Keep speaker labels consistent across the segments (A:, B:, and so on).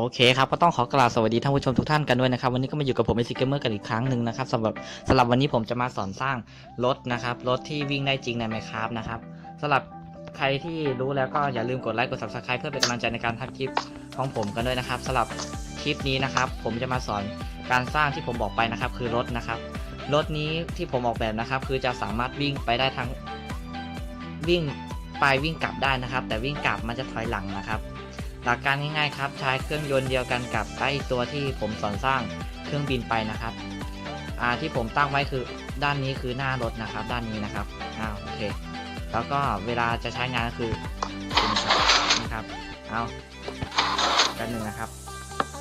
A: โอเคครับก็ต้องขอกราบสวัสดีท่านผู้ชมทุกท่านกันด้วยนะครับวันนี้ก็มาอยู่กับผมเอซิเกเมอร์กันอีกครั้งหนึ่งนะครับสำหรับสำหรับวันนี้ผมจะมาสอนสร้างรถนะครับรถที่วิ่งได้จริงใน Minecraft นะครับสำหรับใครที่รู้แล้วก็อย่าลืมกดไลค์กด Subscribe เพื่อเป็นกำลังใจในการทำคลิปของผมกันด้วยนะครับสำหรับคลิปนี้นะครับ ผมจะมาสอนการสร้างที่ผมบอกไปนะครับ คือรถนะครับรถนี้ที่ผมออกแบบนะครับ คือจะสามารถวิ่งไปได้ทั้งวิ่งไปวิ่งกลับได้นะครับ แต่วิ่งกลับมันจะถอยหลังนะครับ หลักการง่ายๆครับใช้เครื่องยนต์เดียวกันกับไอตัวที่ผมสอนสร้างเครื่องบินไปนะครับอ่าที่ผมตั้งไว้คือด้านนี้คือหน้ารถนะครับ ด้านนี้นะครับอ่าโอเค แล้วก็เวลาจะใช้งานก็คือนี่ครับเอากันหนึ่งนะครับ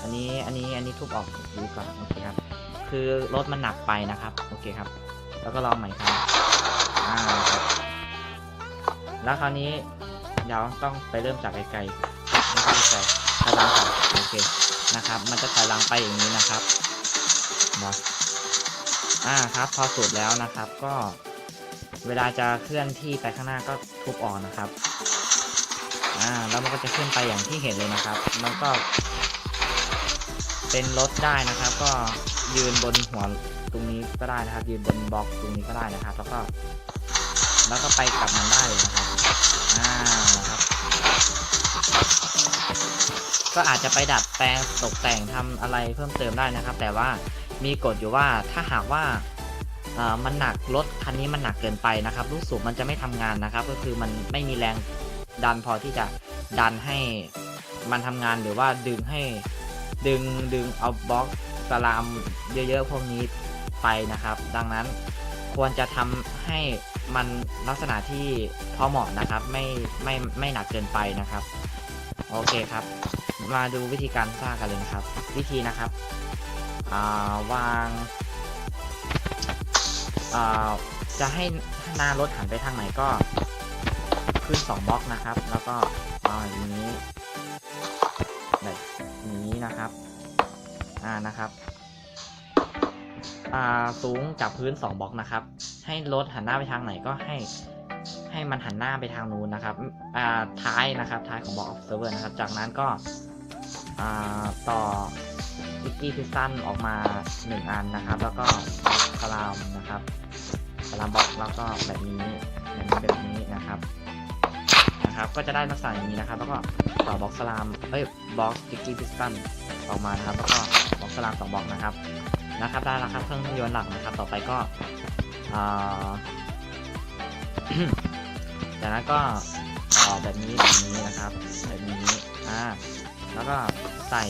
A: อันนี้อันนี้อันนี้ทุบออกดูก่อนโอเคครับ คือรถมันหนักไปนะครับโอเคครับ แล้วก็ลองใหม่ครับอ่าครับแล้วคราวนี้เดี๋ยวต้องไปเริ่มจากไกลๆ อยหลังก่อโอเคนะครับ มันจะถอยหลังไปอย่างนี้นะครับนะอ่าครับ พอสุดแล้วนะครับ ก็เวลาจะเคลื่อนที่ไปข้างหน้าก็ทุบออกนะครับอ่าแล้วมันก็จะขึ้นไปอย่างที่เห็นเลยนะครับ มันก็ เป็นรถได้นะครับ ก็ยืนบนหัวตรงนี้ก็ได้นะครับ ยืนบนบล็อกตรงนี้ก็ได้นะครับ แล้วก็ แล้วก็ไปกลับมันได้เลยนะครับอ่านะครับ ก็อาจจะไปดัดแปลงตกแต่งทำอะไรเพิ่มเติมได้นะครับ แต่ว่ามีกฎอยู่ว่าถ้าหากว่ามันหนักรถคันนี้มันหนักเกินไปนะครับ ลูกสูบมันจะไม่ทำงานนะครับ ก็คือมันไม่มีแรงดันพอที่จะดันให้มันทำงานหรือว่าดึงให้ดึงดึงเอาบล็อกสลามเยอะๆพวกนี้ไปนะครับ ดังนั้นควรจะทำให้มันลักษณะที่พอเหมาะนะครับ ไม่ไม่ไม่หนักเกินไปนะครับ โอเคครับ มาดูวิธีการสร้างกันเลยนะครับ วิธีนะครับอ่าวางอ่าจะให้หน้ารถหันไปทางไหนก็ขึ้น2บล็อกนะครับ แล้วก็วางอย่างนี้แบบนี้นะครับอ่านะครับอ่าสูงจากพื้น2บล็อกนะครับ ให้รถหันหน้าไปทางไหนก็ให้ ให้มันหันหน้าไปทางนู้นนะครับอ่าท้ายนะครับท้ายของบล็อก observer นะครับ จากนั้นก็อ่าต่อพิกกี้พิสตันออกมา 1 อันนะครับ แล้วก็สลามนะครับสลามบล็อกแล้วก็แบบนี้แบบนี้แบบนี้นะครับนะครับ ก็จะได้ลักษณะอย่างนี้นะครับ แล้วก็ต่อบล็อกสลามเอ้ยบล็อกพิกกี้พิสตันออกมานะครับ แล้วก็บล็อกสลามสองบล็อกนะครับนะครับ ได้แล้วครับเครื่องยนต์หลักนะครับ ต่อไปก็อ่า จากนั้นก็ต่อแบบนี้แบบนี้นะครับแบบนี้อ่าแล้วก็ใส่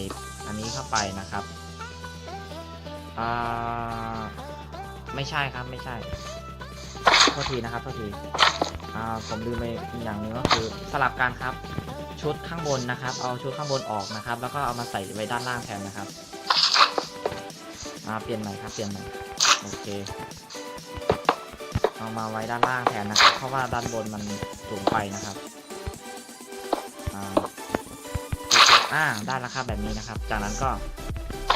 A: อันนี้เข้าไปนะครับอ่าไม่ใช่ครับไม่ใช่โทษทีนะครับโทษทีอ่าผมลืมไปอย่างหนึ่งก็คือสลับกันครับ ชุดข้างบนนะครับ เอาชุดข้างบนออกนะครับ แล้วก็เอามาใส่ไว้ด้านล่างแทนนะครับอ่าเปลี่ยนใหม่ครับเปลี่ยนใหม่โอเค เอามาไว้ด้านล่างแทนนะครับ เพราะว่าด้านบนมันสูงไปนะครับอ่าอ่าได้แล้วครับแบบนี้นะครับ จากนั้นก็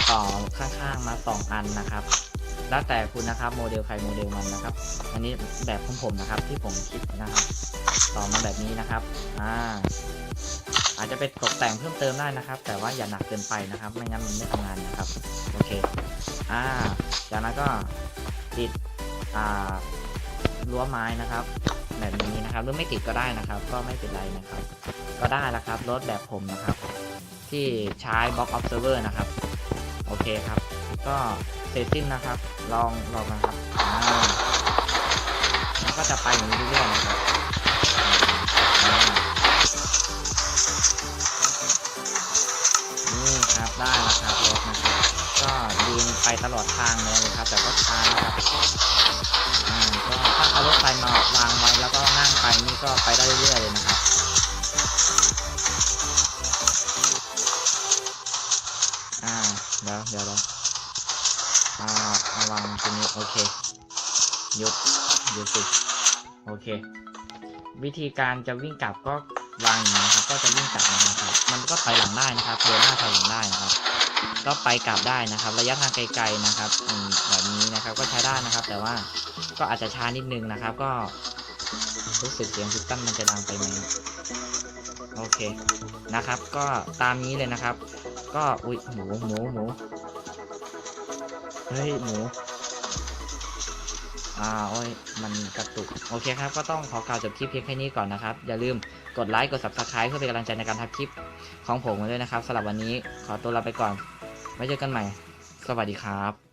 A: ต่อข้างๆมาสองอันนะครับ แล้วแต่คุณนะครับโมเดลใครโมเดลมันนะครับ อันนี้แบบของผมนะครับที่ผมคิดนะครับ ต่อมาแบบนี้นะครับอ่าอาจจะไปตกแต่งเพิ่มเติมได้นะครับ แต่ว่าอย่าหนักเกินไปนะครับ ไม่งั้นมันไม่ทำงานนะครับ โอเค อ่า จากนั้นก็ติด อ่า รั้วไม้นะครับ แบบนี้นะครับหรือไม่ติดก็ได้นะครับ ก็ไม่เป็นไรนะครับ ก็ได้แล้วครับรถแบบผมนะครับ ที่ใช้บล็อก observer นะครับ โอเคครับ ก็เสร็จสิ้นนะครับ ลองลองนะครับอ่าแล้วก็จะไปอย่างนี้เรื่อยๆนะครับนี่ครับได้แล้วครับรถนะครับก็ยืนไปตลอดทางเลยครับ แต่ก็ช้านะครับอ่าก็ เอารถไฟมาวางไว้แล้วก็นั่งไปนี่ก็ไปได้เรื่อยๆเลยนะครับอ่าเดี๋ยวเดี๋ยวเดี๋ยวอ่าเอาวางตรงนี้โอเคยุดยุดสิโอเค วิธีการจะวิ่งกลับก็วางอย่างนี้นครับ ก็จะวิ่งกลับนะครับ มันก็ถอยหลังได้นะครับเดินหน้าถอยหลังได้นะครับ ก็ไปกลับได้นะครับ ระยะทางไกลๆนะครับแบบนี้นะครับก็ใช้ได้นะครับ แต่ว่าก็อาจจะช้านิดนึงนะครับ ก็รู้สึกเสียงพิสตันมันจะดังไปไหมโอเคนะครับ ก็ตามนี้เลยนะครับ ก็อุ้ยหมูหมูหมูเฮ้ยหมู อ่าโอ้ยมันกระตุกโอเคครับก็ต้องขอกล่าวจบคลิปเพียงแค่นี้ก่อนนะครับ อย่าลืมกดไลค์กด subscribe เพื่อเป็นกำลังใจในการทำคลิปของผมด้วยนะครับสำหรับวันนี้ขอตัวลาไปก่อนไว้เจอกันใหม่ สวัสดีครับ